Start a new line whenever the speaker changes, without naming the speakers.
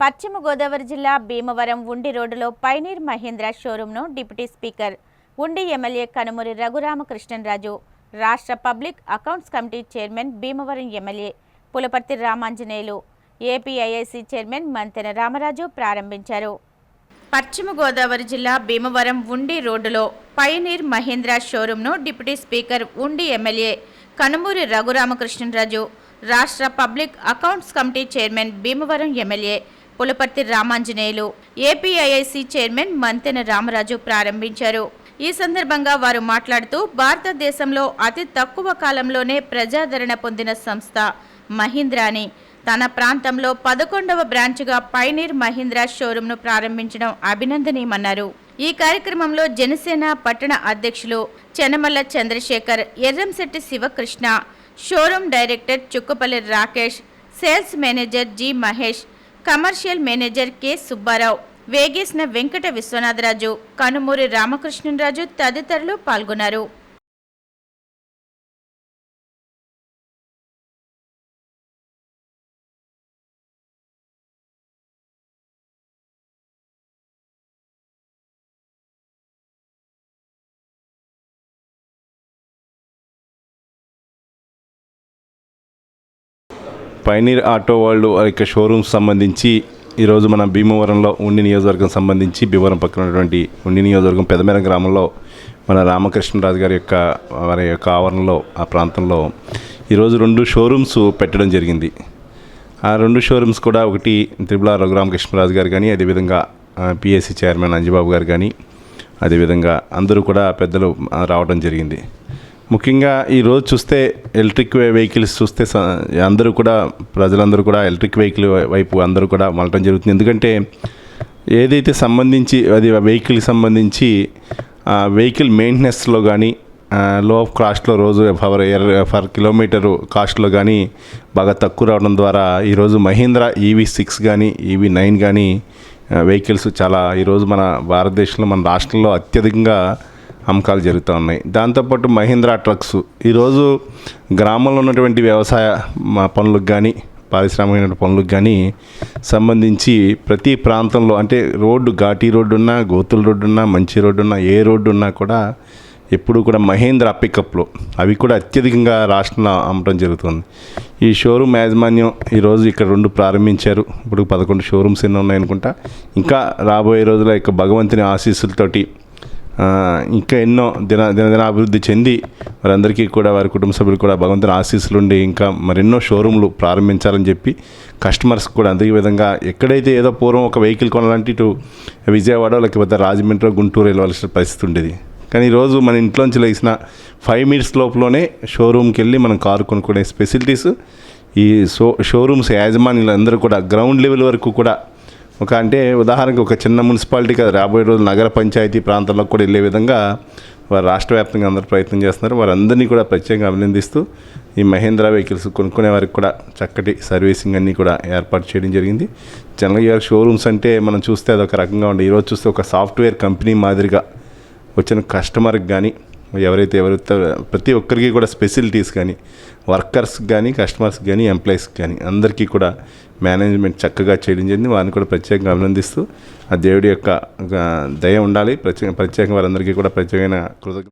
పశ్చిమ గోదావరి జిల్లా భీమవరం ఉండి రోడ్డులో pioneer Mahindra షోరూంను deputy speaker Undi MLA Kanumuri Raghuramakrishnaraju రాష్ట్ర public accounts committee chairman Bhimavaram MLA Pulaparthi Ramanjaneyulu APIIC chairman Mantena Ramaraju ప్రారంభించారు. పశ్చిమ గోదావరి జిల్లా భీమవరం ఉండి రోడ్డులో pioneer Mahindra షోరూంను deputy speaker Undi MLA Kanumuri Raghuramakrishnaraju రాష్ట్ర public accounts committee chairman Bhimavaram MLA Pulaparthi Ramanjaneyulu APIIC chairman Mantena Ramaraju ప్రారంభించారు. ఈ సందర్భంగా వారు మాట్లాడుతూ భారతదేశంలో అతి తక్కువ కాలంలోనే ప్రజాదరణ పొందిన సంస్థ మహీంద్రాని. తన ప్రాంతంలో పదకొండవ బ్రాంచ్గా పైనీర్ మహీంద్రా షోరూంను ప్రారంభించడం అభినందనీయమన్నారు. ఈ కార్యక్రమంలో జనసేన పట్టణ అధ్యక్షులు Chenamalla Chandrasekhar Erramsetti Sivakrishna showroom director Chukkapalli Rakesh sales manager G Mahesh commercial manager K. Subbarao Vegesina Venkata Viswanatharaju Kanumuri Ramakrishnaraju తదితరులు పాల్గొన్నారు.
పైనీర్ ఆటో వాళ్ళు యొక్క షోరూమ్స్ సంబంధించి ఈరోజు మన భీమవరంలో ఉండి నియోజకవర్గం సంబంధించి భీమవరం పక్కన ఉన్నటువంటి ఉండి నియోజకవర్గం పెదమేర గ్రామంలో మన రామకృష్ణరాజు గారి యొక్క వారి యొక్క ఆవరణలో ఆ ప్రాంతంలో ఈరోజు రెండు షోరూమ్స్ పెట్టడం జరిగింది. ఆ రెండు షోరూమ్స్ కూడా ఒకటి త్రిపుల రఘురామకృష్ణరాజు గారు కానీ అదేవిధంగా పిఎస్సి చైర్మన్ అంజబాబు గారు కానీ అదేవిధంగా అందరూ కూడా పెద్దలు రావడం జరిగింది. ముఖ్యంగా ఈరోజు చూస్తే ఎలక్ట్రిక్ వెహికల్స్ చూస్తే అందరూ కూడా ప్రజలందరూ కూడా ఎలక్ట్రిక్ వెహికల్ వైపు అందరూ కూడా మళ్ళటం జరుగుతుంది. ఎందుకంటే ఏదైతే సంబంధించి అది వెహికల్కి సంబంధించి వెహికల్ మెయింటెనెన్స్లో కానీ లో కాస్ట్లో రోజు ఫర్ ఇయర్ ఫర్ కిలోమీటరు కాస్ట్లో కానీ బాగా తక్కువ రావడం ద్వారా ఈరోజు మహీంద్రా ఈవీ సిక్స్ కానీ ఈవీ నైన్ కానీ వెహికల్స్ చాలా ఈరోజు మన భారతదేశంలో మన రాష్ట్రంలో అత్యధికంగా అమ్మకాలు జరుగుతూ ఉన్నాయి. దాంతోపాటు మహీంద్రా ట్రక్స్. ఈరోజు గ్రామంలో ఉన్నటువంటి వ్యవసాయ పనులకు కానీ పారిశ్రామిక పనులకు కానీ సంబంధించి ప్రతి ప్రాంతంలో అంటే రోడ్డు ఘాటీ రోడ్డు ఉన్నా గోతుల రోడ్డు ఉన్నా మంచి రోడ్డు ఉన్నా ఏ రోడ్డు ఉన్నా కూడా ఎప్పుడు కూడా మహేంద్ర పికప్లో. అవి కూడా అత్యధికంగా రాష్ట్రంలో అమ్మటం జరుగుతుంది. ఈ షోరూమ్ యాజమాన్యం ఈరోజు ఇక్కడ రెండు ప్రారంభించారు. ఇప్పుడు పదకొండు షోరూమ్స్ ఎన్నో ఉన్నాయనుకుంటా. ఇంకా రాబోయే రోజుల యొక్క భగవంతుని ఆశీస్సులతోటి ఇంకా ఎన్నో దిన దినదిన అభివృద్ధి చెంది వారందరికీ కూడా వారి కుటుంబ సభ్యులు కూడా భగవంతుని ఆశీస్సులు ఉండి ఇంకా మరెన్నో షోరూమ్లు ప్రారంభించాలని చెప్పి కస్టమర్స్ కూడా అదే విధంగా ఎక్కడైతే ఏదో పూర్వం ఒక వెహికల్ కొనాలంటే ఇటు విజయవాడ లేకపోతే రాజమండ్రి గుంటూరు వెళ్ళవలసిన పరిస్థితి ఉండేది. కానీ ఈరోజు మన ఇంట్లోంచి లేచిన ఫైవ్ మినిట్స్ లోపలనే షోరూమ్కి వెళ్ళి మనం కారు కొనుక్కునే ఫెసిలిటీస్ ఈ షో షోరూమ్స్ యాజమాన్యులు అందరూ కూడా గ్రౌండ్ లెవెల్ వరకు కూడా ఒక అంటే ఉదాహరణకు ఒక చిన్న మున్సిపాలిటీ కదా రాబోయే రోజు నగర పంచాయతీ ప్రాంతాల్లో కూడా వెళ్ళే విధంగా వారు రాష్ట్ర వ్యాప్తంగా అందరూ ప్రయత్నం చేస్తున్నారు. వారందరినీ కూడా ప్రత్యేకంగా అభినందిస్తూ ఈ మహేంద్ర వెహికల్స్ కొనుక్కునే వారికి కూడా చక్కటి సర్వీసింగ్ అన్నీ కూడా ఏర్పాటు చేయడం జరిగింది. జనరల్గా షోరూమ్స్ అంటే మనం చూస్తే అదొక రకంగా ఉండే. ఈరోజు చూస్తే ఒక సాఫ్ట్వేర్ కంపెనీ మాదిరిగా వచ్చిన కస్టమర్కి కానీ ఎవరైతే ఎవరైతే ప్రతి ఒక్కరికి కూడా స్పెసిలిటీస్ కానీ వర్కర్స్ కానీ కస్టమర్స్ కానీ ఎంప్లాయీస్ కానీ అందరికీ కూడా మేనేజ్మెంట్ చక్కగా చేయడం జరిగింది. వారిని కూడా ప్రత్యేకంగా అభినందిస్తూ ఆ దేవుడి యొక్క దయ ఉండాలి. ప్రత్యేక ప్రత్యేకంగా వారందరికీ కూడా ప్రత్యేకమైన కృతజ్ఞ